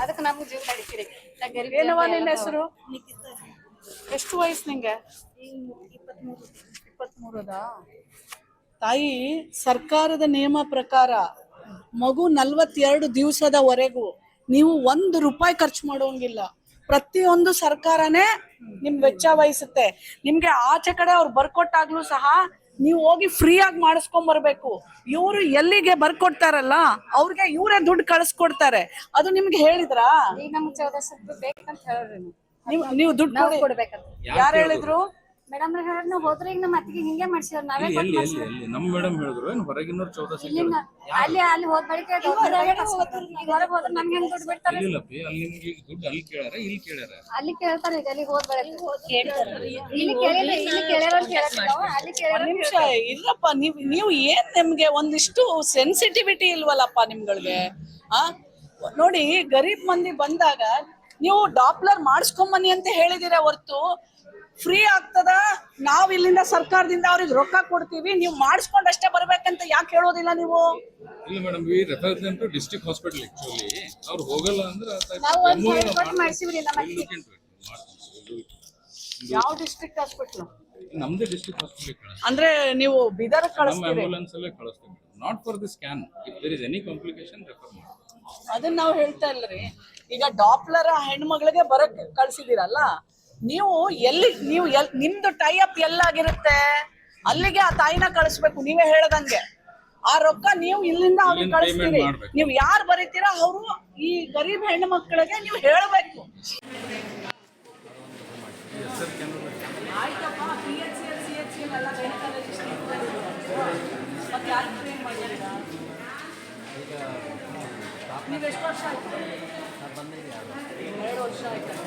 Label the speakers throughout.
Speaker 1: ಅದಕ್ಕೆ ನಮ್ಗೆ ಜೀವ
Speaker 2: ಏನವ ನಿನ್ನ ಹೆಸರು? ಎಷ್ಟು ವಯಸ್ಸು ನಿಂಗೆ?
Speaker 1: ಇಪ್ಪತ್ಮೂರು.
Speaker 2: ಇಪ್ಪತ್ಮೂರದ? ತಾಯಿ ಸರ್ಕಾರದ ನಿಯಮ ಪ್ರಕಾರ ಮಗು ನಲ್ವತ್ತೆರಡು ದಿವಸದವರೆಗೂ ನೀವು ಒಂದು ರೂಪಾಯಿ ಖರ್ಚು ಮಾಡೋಂಗಿಲ್ಲ. ಪ್ರತಿಯೊಂದು ಸರ್ಕಾರನೇ ನಿಮ್ ವೆಚ್ಚ ವಹಿಸುತ್ತೆ. ನಿಮ್ಗೆ ಆಚೆ ಕಡೆ ಅವ್ರು ಬರ್ಕೊಟ್ಟಾಗ್ಲೂ ಸಹ ನೀವು ಹೋಗಿ ಫ್ರೀ ಆಗಿ ಮಾಡಿಸ್ಕೊಂಡ್ ಬರ್ಬೇಕು. ಇವ್ರು ಎಲ್ಲಿಗೆ ಬರ್ಕೊಡ್ತಾರಲ್ಲ ಅವ್ರಿಗೆ ಇವರೇ ದುಡ್ಡು ಕಳಿಸ್ಕೊಡ್ತಾರೆ. ಅದು ನಿಮ್ಗೆ ಹೇಳಿದ್ರಾ?
Speaker 1: ಈಗ ನಮ್ಗೆ ಬೇಕಂತ ಹೇಳ್ರಿ ನೀವು
Speaker 2: ದುಡ್ಡು
Speaker 1: ಕೊಡ್ಬೇಕಂತ.
Speaker 2: ಯಾರು ಹೇಳಿದ್ರು?
Speaker 1: ಮೇಡಮ್ ಹೇಳಿದ್ರೆ ನಾವು ಹೋದ್ರೆ ಈಗ ನಮ್ಮ ಅತ್ತಿಗೆ ಹಿಂಗೆ ಮಾಡ್ಸಿದ್ರು. ನಾವೇ ಕೊಟ್ಟು
Speaker 3: ಎಲ್ಲಿ. ಎಲ್ಲಿ? ನಮ್ಮ ಮೇಡಮ್ ಹೇಳಿದ್ರು ಏನು ಹೊರಗಿನವ್ರು ಚೌದಾಸಿ
Speaker 1: ಇಲ್ಲಿಂದ ಅಲ್ಲಿ ಅಲ್ಲಿ ಹೋದ್ ಬಳಿಕ ಹೊರಗೆ ಹೋದ್ರೆ ನಮ್ಗೆ ಹೆಂಗ್ ದುಡ್ಡು ಬಿಡ್ತಾರೆ?
Speaker 3: ಇಲ್ಲಿಲ್ಲಪ್ಪಿ ಅಲ್ಲಿ ನಿಮ್ಗೆ ಈಗ ದುಡ್ಡು ಅಲ್ಲಿ ಕೇಳ್ಯಾರ ಇಲ್ಲಿ ಕೇಳ್ಯಾರ?
Speaker 1: ಅಲ್ಲಿ ಕೇಳ್ತಾರೆ ಈಗ ಅಲ್ಲಿ ಹೋದ್ ಬಳಿಕ. ಇಲ್ಲಿ ಕೇಳಿಲ್ಲ ಇಲ್ಲಿ ಹೇಳತ್ತೀವಿ ಅಲ್ಲಿ ಕೇಳ್ಯಾರ
Speaker 2: ಒಂದ್ ನಿಮಿಷ ಇಲ್ಲಪ್ಪ ನೀವ್ ನೀವು ಏನ್ ನಿಮ್ಗೆ ಒಂದಿಷ್ಟು ಸೆನ್ಸಿಟಿವಿಟಿ ಇಲ್ವಲ್ಲಪ್ಪ ನಿಮ್ಗಳಿಗೆ? ಆ? ನೋಡಿ ಗರೀಬ್ ಮಂದಿ ಬಂದಾಗ ನೀವು ಡಾಪ್ಲರ್ ಮಾಡಿಸ್ಕೊಂಬನ್ನಿ ಅಂತ ಹೇಳಿದಿರ ಹೊರ್ತು. ಫ್ರೀ ಆಗ್ತದ? ನಾವ್ ಇಲ್ಲಿಂದ ಸರ್ಕಾರದಿಂದ ಅವ್ರಿಗೆ ರೊಕ್ಕ ಕೊಡ್ತೀವಿ ನೀವು ಮಾಡಿಸ್ಕೊಂಡಷ್ಟೇ ಬರ್ಬೇಕಂತ ಯಾಕೆ ಹೇಳೋದಿಲ್ಲ ನೀವು?
Speaker 3: ಇಲ್ಲ madam we refer district hospital actually ಅವ್ರು ಹೋಗಲ್ಲ ಅಂದ್ರೆ
Speaker 1: ನಾವು ಒಂದ್ ಸಾವಿರ ಕೊಟ್ಟು ಮಾಡ್ಸಿವ್ರಿ ನಮ್ಮ
Speaker 2: ಯಾವ ಡಿಸ್ಟ್ರಿಕ್ಟ್ ಹಾಸ್ಪಿಟಲ್
Speaker 3: ನಮ್ದೇ ಡಿಸ್ಟ್ರಿಕ್ಟ್ ಹಾಸ್ಪಿಟಲ್ ಕಳಿಸ್ತೀವಿ.
Speaker 2: ಅಂದ್ರೆ ನೀವು ಬಿದರ್
Speaker 3: ನಮ್ಮ
Speaker 2: ಕಳಿಸ್ತೀರಿ?
Speaker 3: ಆಂಬುಲೆನ್ಸ್ ಅಲ್ಲೇ ಕಳಿಸ್ತೀವಿ. Not for the scan if there is any complication refer ಮಾಡಿ
Speaker 2: ಅದನ್ನ ನಾವು ಹೇಳ್ತಾ ಇಲ್ಲರಿ ಈಗ ಡಾಪ್ಲರ್ ಹೆಣ್ಮಗಳಿಗೆ ಬರಕ್ ಕಳ್ಸಿದಿರಲ್ಲ? ನೀವು ಎಲ್ಲಿ ನೀವು ಎಲ್ ನಿಮ್ದು ಟೈ ಅಪ್ ಎಲ್ಲಾಗಿರುತ್ತೆ? ಅಲ್ಲಿಗೆ ಆ ತಾಯಿನ ಕಳಿಸ್ಬೇಕು ನೀವೇ ಹೇಳದಂಗೆ. ಆ ರೊಕ್ಕ ನೀವು ಇಲ್ಲಿಂದ ಅವ್ರಿಗೆ ಕಳಿಸ್ತೀರಿ. ನೀವು ಯಾರು ಬರೀತೀರಾ ಅವರು ಈ ಗರೀಬ್ ಹೆಣ್ಣು ಮಕ್ಕಳಿಗೆ ನೀವು ಹೇಳಬೇಕು. ನೀವು ಎಷ್ಟು ವರ್ಷ ಆಯ್ತು? ಎರಡು ವರ್ಷ ಆಯ್ತಲ್ವಾ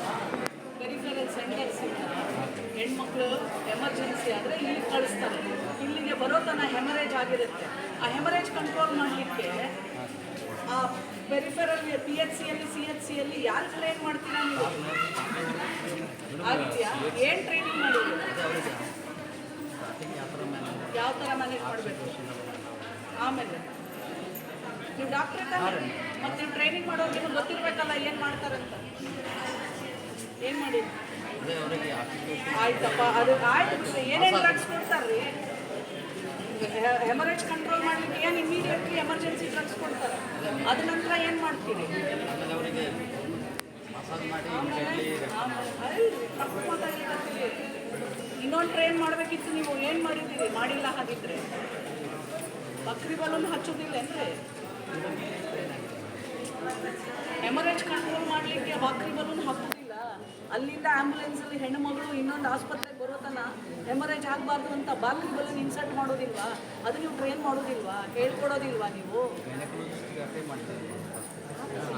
Speaker 2: ಹೆಣ್ಮಕ್ಳು ಎಮರ್ಜೆನ್ಸಿ ಆದರೆ ಇಲ್ಲಿ ಕಳಿಸ್ತಾರೆ. ಇಲ್ಲಿಗೆ ಬರೋ ತನಕ ಹೆಮರೇಜ್ ಆಗಿರುತ್ತೆ. ಆ ಹೆಮರೇಜ್ ಕಂಟ್ರೋಲ್ ಮಾಡಲಿಕ್ಕೆ ಆ ಪೆರಿಫೆರಲ್ ಪಿ ಎಚ್ ಸಿಯಲ್ಲಿ ಸಿ ಎಚ್ ಸಿಯಲ್ಲಿ ಯಾರು ಟ್ರೈನ್ ಮಾಡ್ತೀರಾ ನೀವು? ಆಗಿದೆಯಾ ಏನು ಟ್ರೈನಿಂಗ್ ಮಾಡಿದ್ರು ಯಾವ ಥರ ಮ್ಯಾನೇಜ್ ಮಾಡಬೇಕು? ಆಮೇಲೆ ನೀವು ಡಾಕ್ಟ್ರ್ ತಾನೆ ಮತ್ತೆ ನೀವು ಟ್ರೈನಿಂಗ್ ಮಾಡೋರು ನಿಮ್ಗೆ ಗೊತ್ತಿರಬೇಕಲ್ಲ ಏನು ಮಾಡ್ತಾರಂತ. ಏನು ಮಾಡಿ ಆಯ್ತಪ್ಪ ಅದು ಆಯ್ತು ಬಿಡ್ರಿ ಏನೇನು ಡ್ರಗ್ಸ್ ಕೊಡ್ತಾರ್ರಿ? ಹೆಮರೇಜ್ ಕಂಟ್ರೋಲ್ ಮಾಡ್ಲಿಕ್ಕೆ ಏನು ಇಮಿಡಿಯೇಟ್ಲಿ ಎಮರ್ಜೆನ್ಸಿ ಡ್ರಗ್ಸ್ ಕೊಡ್ತಾರೆ? ಅದ ನಂತರ ಏನು ಮಾಡ್ತೀರಿ? ಇನ್ನೊಂದು ಟ್ರೈನ್ ಮಾಡಬೇಕಿತ್ತು ನೀವು ಏನು ಮಾಡಿದ್ದೀರಿ? ಮಾಡಿಲ್ಲ ಹಾಗಿದ್ರೆ. ಬಕ್ರಿ ಬಲೂನ್ ಹಚ್ಚೋದಿಲ್ಲ ಏನ್ರಿ? ಹೆಮರೇಜ್ ಕಂಟ್ರೋಲ್ ಮಾಡಲಿಕ್ಕೆ ಬಕ್ರಿ ಬಲೂನ್ ಅಲ್ಲಿಂದ ಆಂಬುಲೆನ್ಸ್ ಅಲ್ಲಿ ಹೆಣ್ಣು ಮಗಳು ಇನ್ನೊಂದು ಆಸ್ಪತ್ರೆಗೆ ಬರೋ ಆರ್ ಹೆಮರೇಜ್ ಆಗಬಾರ್ದು ಅಂತ ಬಲೂನ್ ಇನ್ಸರ್ಟ್ ಮಾಡೋದಿಲ್ವಾ? ಅದು ನೀವು ಟ್ರೈನ್ ಮಾಡೋದಿಲ್ವಾ? ಹೇಳ್ಕೊಡೋದಿಲ್ವಾ ನೀವು?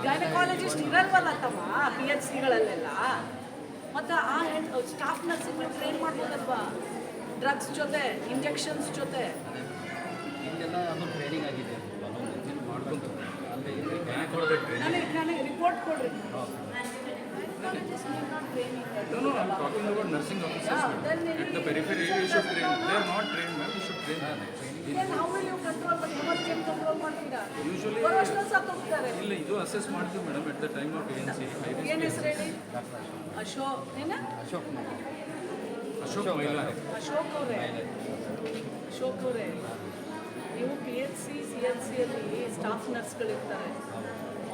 Speaker 2: ಗೈನಕಾಲಜಿಸ್ಟ್ ಇರಲ್ವಲ್ಲ ತಮ್ಮ ಪಿ ಎಚ್ ಸಿಗಳಲ್ಲೆಲ್ಲ ಮತ್ತು ಆ ಹೆಣ್ಣು ಸ್ಟಾಫ್ ನರ್ಸಿಂಗ್ ಟ್ರೈನ್ ಮಾಡ್ಬೋದಲ್ವಾ? ಡ್ರಗ್ಸ್ ಜೊತೆ ಇಂಜೆಕ್ಷನ್ಸ್ ಜೊತೆ.
Speaker 3: No, no, I'm talking about nursing officers. madam. At the periphery, you should train. They are not trained, ma'am. You should train.
Speaker 2: Control control ಮಾಡ್ತೀರಾ
Speaker 3: Usually,
Speaker 2: ಬರೋ ಅಷ್ಟೊಂದು ಸತ್ತೋಗ್ತಾರೆ
Speaker 3: ಇಲ್ಲ ಇದು ಅಸೆಸ್ ಮಾಡ್ತೀವಿ madam at the time of N C
Speaker 2: ಏನ್ ಹೆಸರು ಹೇಳಿ ಅಶೋಕ್ ಏನ
Speaker 4: ಅಶೋಕ್ ನಗರ್.
Speaker 3: ಅಶೋಕ್ ಮೈಲಾ
Speaker 2: ಅಶೋಕ್ ಅವರೇ ಅಶೋಕ್ ಅವರೇ ನೀವು P H C C L ಸಿಯಲ್ಲಿ ಸ್ಟಾಫ್ ನರ್ಸ್ಗಳಿರ್ತಾರೆ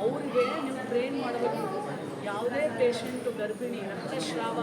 Speaker 2: ಅವರಿಗೆ ನೀವು ಟ್ರೈನ್ ಮಾಡಬೇಕು. ಯಾವುದೇ ಪೇಷಂಟು ಗರ್ಭಿಣಿ, ರಕ್ತಸ್ರಾವ